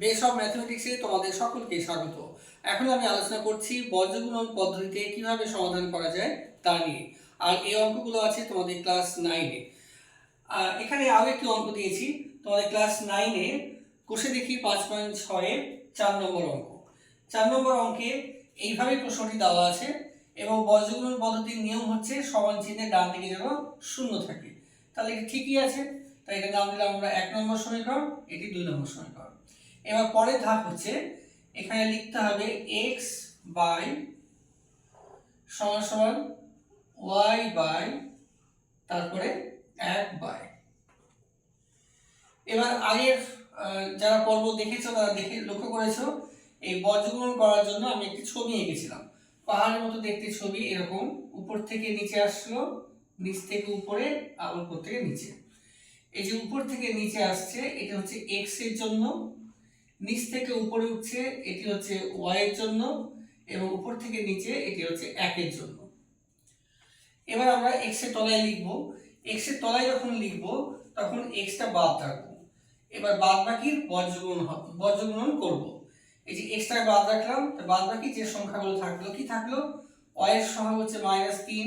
Base of ম্যাথমেটিক্সে তোমাদের সকলকে স্বাগত। এখন আমি আলোচনা করছি বর্জগুণন পদ্ধতিতে কীভাবে সমাধান করা যায় তা নিয়ে। আর এই অঙ্কগুলো আছে তোমাদের ক্লাস নাইনে এখানে আরও একটি অঙ্ক দিয়েছি, তোমাদের ক্লাস নাইনে কোষে দেখি পাঁচ পয়েন্ট ছয়ে চার নম্বর অঙ্ক। চার নম্বর অঙ্কে এইভাবে প্রশ্নটি দেওয়া আছে এবং বর্জগুণন পদ্ধতির নিয়ম হচ্ছে সমান চিহ্নের ডান দিকে যেন শূন্য থাকে। তাহলে এটা ঠিকই আছে। তাই এটা নাম দিলাম আমরা এক নম্বর সমীকরণ, এটি দুই নম্বর সমীকরণ। এবার পরের ধাপ হচ্ছে, এখানে লিখতে হবে এক্স বাই সমান সমান ওয়াই বাই তারপরে এক বাই এবার আগের যারা পর্ব দেখেছ, তারা দেখে, লক্ষ্য করেছ, এই বজ্রগ্রহণ করার জন্য আমি একটি ছবি এঁকেছিলাম। পাহাড়ের মতো দেখতে ছবি এরকম, উপর থেকে নিচে আসলো, নিচ থেকে উপরে আর উপর থেকে নিচে। এই যে উপর থেকে নিচে আসছে, এটা হচ্ছে এক্সের জন্য। নিচ থেকে উপরে উঠছে, এটি হচ্ছে ওয়াই এর জন্য, এবং উপর থেকে নিচে এটি হচ্ছে একের জন্য। এবার আমরা এক্সের তলায় লিখব। এক্সের তলায় যখন লিখব, তখন এক্সটা বাদ রাখব। এবার বাদ বাকির বজ্রগুণন হবে বজ্রগুণন করব। এই যে এক্সট্রা বাদ রাখলাম বাদ বাকি যে সংখ্যাগুলো থাকল, কি থাকল? এর সংখ্যা হচ্ছে মাইনাস তিন,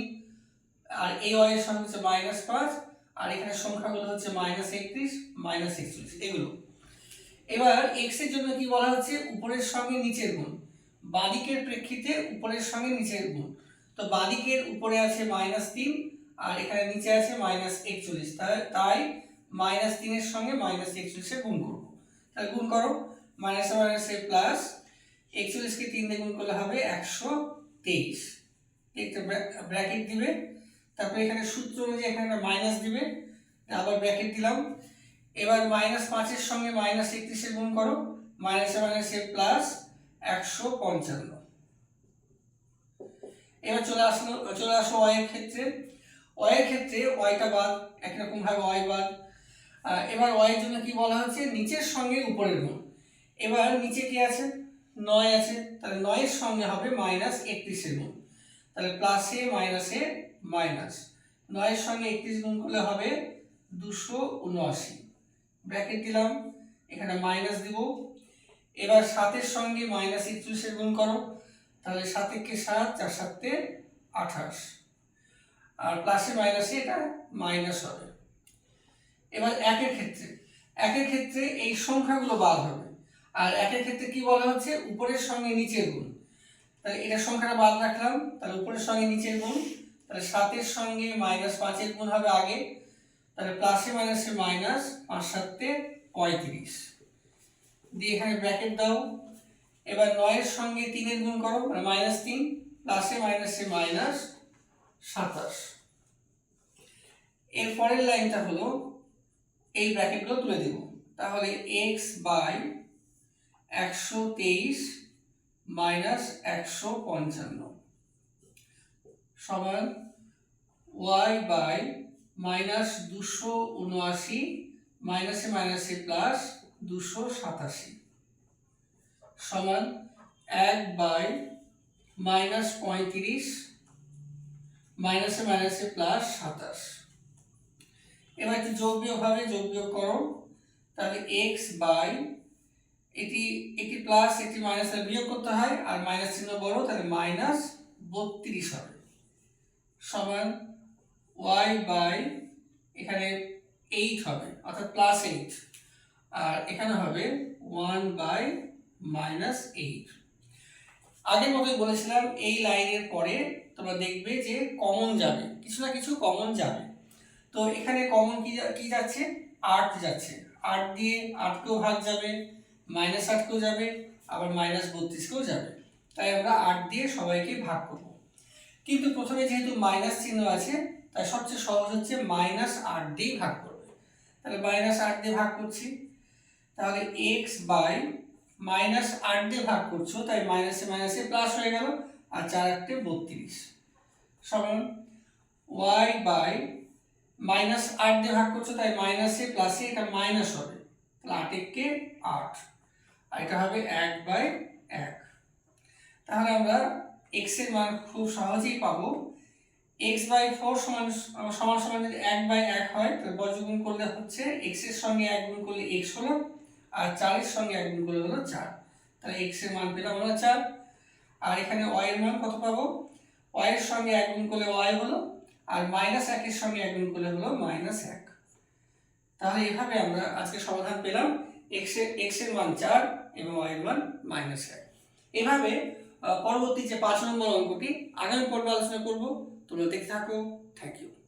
আর এই এর সংখ্যা হচ্ছে মাইনাস পাঁচ, আর এখানে সংখ্যাগুলো হচ্ছে মাইনাস একত্রিশ মাইনাস একচল্লিশ, এগুলো। এবার এক্সের জন্য কি বলা হচ্ছে? উপরের সঙ্গে নিচের গুণ। বাদিকের প্রেক্ষিতে উপরের সঙ্গে নিচের গুণ। তো বাদিকের উপরে আছে মাইনাস তিন, আর এখানে নিচে আছে মাইনাস একচল্লিশ। তাই মাইনাস তিনের সঙ্গে মাইনাস একচল্লিশের গুণ করব। তাহলে গুণ করো। মাইনাস মাইনাসে প্লাস একচল্লিশকে তিন দিয়ে গুণ করলে হবে একশো তেইশ। একটা ব্র্যাকেট দিবে। তারপরে এখানে সূত্র অনুযায়ী এখানে মাইনাস দিবে। আবার ব্র্যাকেট দিলাম। এবার মাইনাস পাঁচের সঙ্গে মাইনাস একত্রিশের গুণ করো মাইনাসে মাইনাসে প্লাস একশো পঞ্চান্ন। এবার চলে আসলো, চলে আসো এর ক্ষেত্রে। ওয়াই এর ক্ষেত্রে ওয়াইটা বাদ, একরকম ভাবে ওয়াই বাদ। এবার ওয়াই এর জন্য কি বলা হচ্ছে? নিচের সঙ্গে উপরের গুণ। এবার নিচে কি আছে? নয় আছে। তাহলে নয়ের সঙ্গে হবে মাইনাস একত্রিশের গুণ। তাহলে প্লাসে মাইনাসে মাইনাস নয়ের সঙ্গে একত্রিশ গুণ করলে হবে দুশো উনআশি। ব্র্যাকেট দিলাম, এখানে মাইনাস দিব। এবার সাতের সঙ্গে মাইনাস একচল্লিশের গুণ করো, তাহলে সাতেরকে সাত, চার সাতে আঠাশ। আর প্লাসে মাইনাসে এটা মাইনাস হবে। এবার একের ক্ষেত্রে একের ক্ষেত্রে এই সংখ্যাগুলো বাদ হবে। আর একের ক্ষেত্রে কি বলা হচ্ছে? উপরের সঙ্গে নিচের গুণ। তাহলে এটার সংখ্যাটা বাদ রাখলাম, তাহলে উপরের সঙ্গে নিচের গুণ, তাহলে সাতের সঙ্গে মাইনাস পাঁচের গুণ হবে আগে। তাহলে প্লাসে মাইনাসে মাইনাস পাঁচ সাতে পঁয়ত্রিশ। দিয়ে এখানে ব্র্যাকেট দাও। এবার নয়ের সঙ্গে তিনের গুণ করো মানে মাইনাস তিন, প্লাসে মাইনাসে মাইনাস সাতাশ। এর পরের লাইনটা হলো এই ব্র্যাকেটগুলো তুলে দেব। তাহলে এক্স বাই একশো তেইশ মাইনাস একশো পঞ্চান্ন। সমান ওয়াই বাই মাইনাস দুশো উনআশি, মাইনাসে মাইনাসে প্লাস দুশো সাতাশি। সমান এক বাই মাইনাস পঁয়ত্রিশ, মাইনাসে মাইনাসে প্লাস সাতাশ। এবার একটু যোগ বিয়োগ হবে, যোগ বিয়োগ করো। তাহলে এক্স বাই, এটি এটি প্লাস, এটি মাইনাস বিয়োগ করতে হয়, আর মাইনাস চিহ্ন বড়, তাহলে মাইনাস বত্রিশ হবে। সমান ওয়াই বাই এখানে এইট হবে, অর্থাৎ প্লাস এইট আর এখানে হবে ওয়ান বাই মাইনাস এইট আগের মতোই বলেছিলাম, এই লাইনের পরে তোমরা দেখবে যে কমন যাবে, কিছু না কিছু কমন যাবে। তো এখানে কমন কি কি যাচ্ছে? আট যাচ্ছে। আট দিয়ে আটকেও ভাগ যাবে মাইনাস আটকেও যাবে, আবার মাইনাস বত্রিশকেও যাবে। তাই আমরা আট দিয়ে সবাইকে ভাগ করব। কিন্তু প্রথমে যেহেতু মাইনাস চিহ্ন আছে তাই সবচেয়ে সহজ হচ্ছে মাইনাস আট দিয়েই ভাগ করবে। তাহলে মাইনাস আট দিয়ে ভাগ করছি। তাহলে এক্স বাই মাইনাস আট দিয়ে ভাগ করছ, তাই মাইনাসে মাইনাসে প্লাস হয়ে গেল, আর চার আটটে বত্রিশ। সমান ওয়াই বাই মাইনাস আট দিয়ে ভাগ করছ, তাই মাইনাসে প্লাসে এটা মাইনাস হবে। তাহলে আট এককে আট, আর এটা হবে এক বাই এক। তাহলে আমরা এক্সের মান খুব সহজেই পাবো। এক্স বাই ফোর সমান সমান সমান যদি এক বাই এক হয় তাহলে বর্গগুণ করলে হচ্ছে এক্সের সঙ্গে এক গুণ করলে এক্স হলো, আর চারের সঙ্গে এক গুণ করলে হলো চার। তাহলে এক্সের মান পেলাম আমরা চার। আর এখানে ওয়াই এর মান কত পাবো? এর সঙ্গে এক গুণ করলে ওয়াই হলো, আর মাইনাস একের সঙ্গে এক গুণ করলে হলো মাইনাস এক। তাহলে এভাবে আমরা আজকে সমাধান পেলাম এক্সের এক্সের মান চার এবং ওয়াই এর মান মাইনাস এক। এভাবে পরবর্তী যে পাঁচ নম্বর অঙ্কটি, আগামী পর্বে আলোচনা করব। তোমরা দেখতে থাকো। Thank you